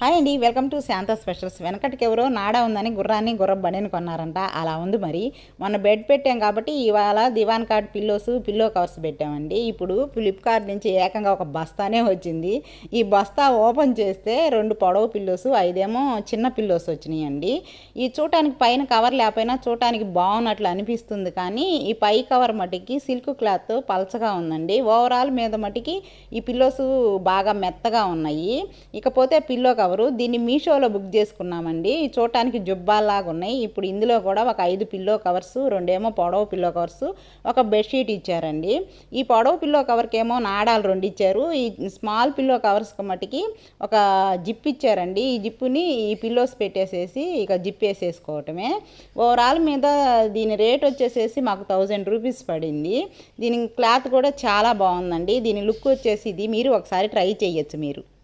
Hi అండి welcome to Shanta specials. వెనకటికి ఎవరో నాడా ఉందని గుర్రాన్ని గుర్ర బండిని కొన్నారంట. అలా ఉంది మరి. మొన్న బెడ్ పెట్టాం కాబట్టి ఇవాళ divan card pillows pillow covers పెట్టామండి. ఇప్పుడు ఫ్లిప్కార్ట్ నుంచి ఏకంగా ఒక బస్తానే వచ్చింది. ఈ బస్తా ఓపెన్ చేస్తే రెండు పొడవు పిల్లోస్ ఐదేమో చిన్న పిల్లోస్ వచ్చినాయండి. ఈ చూడటానికి పైన కవర్ లేకపోయినా చూడటానికి బాగున్నట్లు అనిపిస్తుంది కానీ ఈ పై కవర్ మటుకి సిల్క్ క్లాత్ పలచగా ఉందండి. ఓవరాల్ మీద మటుకి ఈ పిల్లోస్ బాగా మెత్తగా ఉన్నాయి. ఇకపోతే పిల్లో కవర్ దీన్ని మీషోలో బుక్ చేసుకున్నామండి. చూడటానికి జుబ్బాల్లాగా ఉన్నాయి. ఇప్పుడు ఇందులో కూడా ఒక ఐదు పిల్లో కవర్స్ రెండేమో పొడవు పిల్లో కవర్స్ ఒక బెడ్షీట్ ఇచ్చారండి. ఈ పొడవు పిల్లో కవర్కి ఏమో నాడాలు రెండు ఇచ్చారు. ఈ స్మాల్ పిల్లో కవర్స్కి మట్టుకి ఒక జిప్ ఇచ్చారండి. ఈ జిప్పుని ఈ పిల్లోస్ పెట్టేసేసి ఇక జిప్ వేసేసుకోవటమే. ఓవరాల్ మీద దీని రేట్ వచ్చేసేసి మాకు థౌజండ్ రూపీస్ పడింది. దీని క్లాత్ కూడా చాలా బాగుందండి. దీని లుక్ వచ్చేసి ఇది. మీరు ఒకసారి ట్రై చేయొచ్చు మీరు.